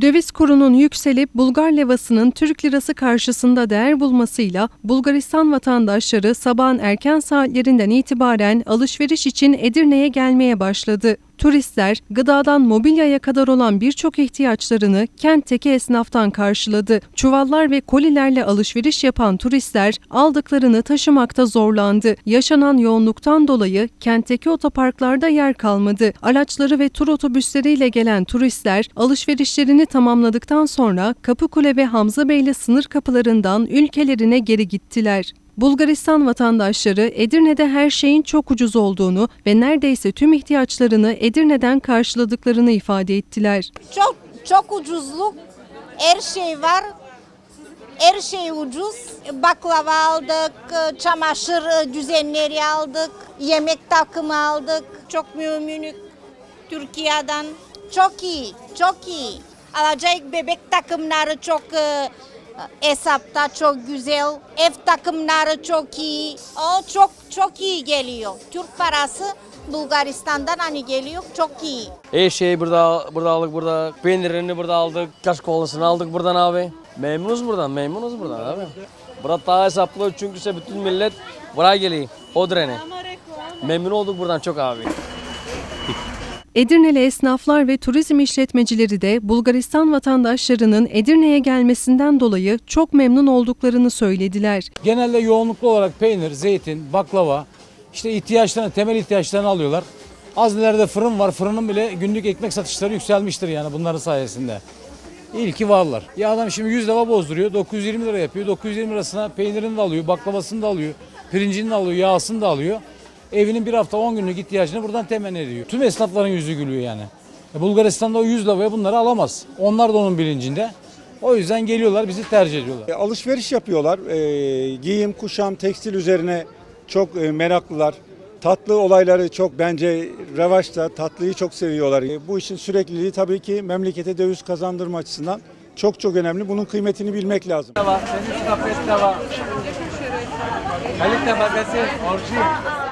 Döviz kurunun yükselip Bulgar levasının Türk lirası karşısında değer bulmasıyla Bulgaristan vatandaşları sabahın erken saatlerinden itibaren alışveriş için Edirne'ye gelmeye başladı. Turistler gıdadan mobilyaya kadar olan birçok ihtiyaçlarını kentteki esnaftan karşıladı. Çuvallar ve kolilerle alışveriş yapan turistler aldıklarını taşımakta zorlandı. Yaşanan yoğunluktan dolayı kentteki otoparklarda yer kalmadı. Araçları ve tur otobüsleriyle gelen turistler alışverişlerini tamamladıktan sonra Kapıkule ve Hamzabeyli sınır kapılarından ülkelerine geri gittiler. Bulgaristan vatandaşları Edirne'de her şeyin çok ucuz olduğunu ve neredeyse tüm ihtiyaçlarını Edirne'den karşıladıklarını ifade ettiler. Çok çok ucuzluk. Her şey var. Her şey ucuz. Baklava aldık, çamaşır düzenleri aldık, yemek takımı aldık. Çok müminlik Türkiye'den. Çok iyi, çok iyi. Alacak bebek takımları çok e, hesapta çok güzel. Ev takımları çok iyi. O çok çok iyi geliyor. Türk parası Bulgaristan'dan hani geliyor çok iyi. Her şeyi burada burada aldık burada. Peynirini burada aldık. Kaş kolasını aldık buradan abi. Memnunuz buradan, memnunuz buradan abi. Burada daha hesaplı çünkü bütün millet buraya geliyor. Odren'e. Memnun olduk buradan çok abi. Edirneli esnaflar ve turizm işletmecileri de Bulgaristan vatandaşlarının Edirne'ye gelmesinden dolayı çok memnun olduklarını söylediler. Genelde yoğunluklu olarak peynir, zeytin, baklava, işte ihtiyaçlarını, temel ihtiyaçlarını alıyorlar. Az ileride fırın var. Fırının bile günlük ekmek satışları yükselmiştir yani bunların sayesinde. İyi ki varlar. Ya adam şimdi 100 lira bozduruyor, 920 lira yapıyor. 920 lirasına peynirini de alıyor, baklavasını da alıyor, pirincini de alıyor, yağsını da alıyor. Evinin bir hafta 10 günlük ihtiyacını buradan temin ediyor. Tüm esnafların yüzü gülüyor yani. E, Bulgaristan'da o 100 liraya bunları alamaz. Onlar da onun bilincinde. O yüzden geliyorlar, bizi tercih ediyorlar. E, Alışveriş yapıyorlar. E, giyim, kuşam, tekstil üzerine çok e, meraklılar. Tatlı olayları çok bence revaçta. Tatlıyı çok seviyorlar. E, bu işin sürekliliği tabii ki memlekete döviz kazandırma açısından çok çok önemli. Bunun kıymetini bilmek lazım. Halita bagasi, orji.